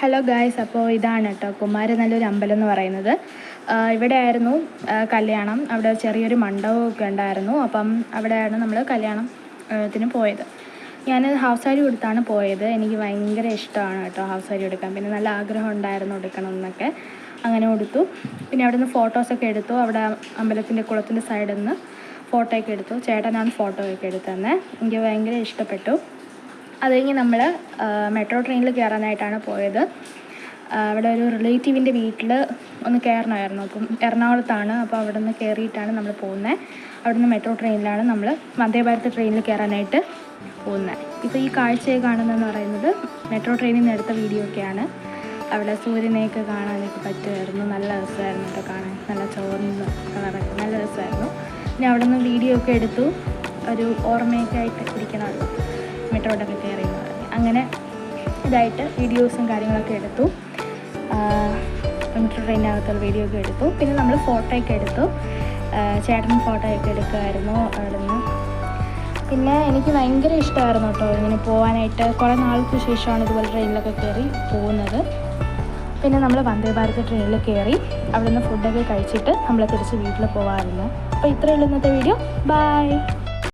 Hello guys അപ്പോൾ ഇതാണ് കേട്ടോ കുമാര നല്ലൊരു അമ്പലം എന്ന് പറയുന്നത്. ഇവിടെ ആയിരുന്നു കല്യാണം. അവിടെ ചെറിയൊരു മണ്ഡപമൊക്കെ ഉണ്ടായിരുന്നു. അപ്പം അവിടെയാണ് നമ്മൾ കല്യാണത്തിന് പോയത്. ഞാൻ ഹൗസ് സാരി കൊടുത്താണ് പോയത്. എനിക്ക് ഭയങ്കര ഇഷ്ടമാണ് കേട്ടോ ഹാഫ് സാരി എടുക്കാൻ പിന്നെ നല്ല ആഗ്രഹം ഉണ്ടായിരുന്നു എടുക്കണം എന്നൊക്കെ. അങ്ങനെ കൊടുത്തു പിന്നെ അവിടെ നിന്ന് ഫോട്ടോസൊക്കെ എടുത്തു. അവിടെ അമ്പലത്തിന്റെ കുളത്തിന്റെ സൈഡിൽ നിന്ന് ഫോട്ടോ ഒക്കെ എടുത്തു. ചേട്ടനാണ് ഫോട്ടോ ഒക്കെ എടുത്തത് തന്നെ എനിക്ക് ഭയങ്കര ഇഷ്ടപ്പെട്ടു. അത് കഴിഞ്ഞ് നമ്മൾ മെട്രോ ട്രെയിനിൽ കയറാനായിട്ടാണ് പോയത്. അവിടെ ഒരു റിലേറ്റീവിന്റെ വീട്ടിൽ ഒന്ന് കയറണമായിരുന്നു അപ്പം എറണാകുളത്താണ്. അപ്പോൾ അവിടെ നിന്ന് കയറിയിട്ടാണ് നമ്മൾ പോകുന്നത് അവിടെ നിന്ന് മെട്രോ ട്രെയിനിലാണ് നമ്മൾ വന്ദേ ഭാരത് ട്രെയിനിൽ കയറാനായിട്ട് പോകുന്നത് ഇപ്പോൾ ഈ കാഴ്ചയെ കാണുന്നതെന്ന് പറയുന്നത് മെട്രോ ട്രെയിനിൽ നിന്ന് എടുത്ത വീഡിയോ ഒക്കെയാണ്. അവിടെ സൂര്യനെയൊക്കെ കാണാനൊക്കെ പറ്റുമായിരുന്നു. നല്ല രസമായിരുന്നു കേട്ടോ കാണാൻ. നല്ല ചോർന്ന് കളറൊക്കെ. നല്ല രസമായിരുന്നു. പിന്നെ അവിടെ നിന്ന് വീഡിയോ ഒക്കെ എടുത്തു. ഒരു ഓർമ്മയൊക്കെ ആയിട്ട് ഇരിക്കണമല്ലോ മെട്രോയിലൊക്കെ കയറി എന്ന് പറഞ്ഞു. അങ്ങനെ ഇതായിട്ട് വീഡിയോസും കാര്യങ്ങളൊക്കെ എടുത്തു. മെട്രോ ട്രെയിനകത്തുള്ള വീഡിയോ ഒക്കെ എടുത്തു. പിന്നെ നമ്മൾ ഫോട്ടോയൊക്കെ എടുത്തു. ചേട്ടനും ഫോട്ടോയൊക്കെ എടുക്കുമായിരുന്നു അവിടെ നിന്ന് പിന്നെ എനിക്ക് ഭയങ്കര ഇഷ്ടമായിരുന്നു കേട്ടോ ഇങ്ങനെ പോകാനായിട്ട്. കുറേ നാൾക്ക് ശേഷമാണ് ഇതുപോലെ ട്രെയിനിലൊക്കെ കയറി പോകുന്നത്. പിന്നെ നമ്മൾ വന്ദേ ഭാരത് ട്രെയിനിൽ കയറി അവിടെ നിന്ന് ഫുഡൊക്കെ കഴിച്ചിട്ട് നമ്മൾ തിരിച്ച് വീട്ടിൽ പോകാമായിരുന്നു അപ്പോൾ ഇത്രയുള്ള ഇന്നത്തെ വീഡിയോ ബൈ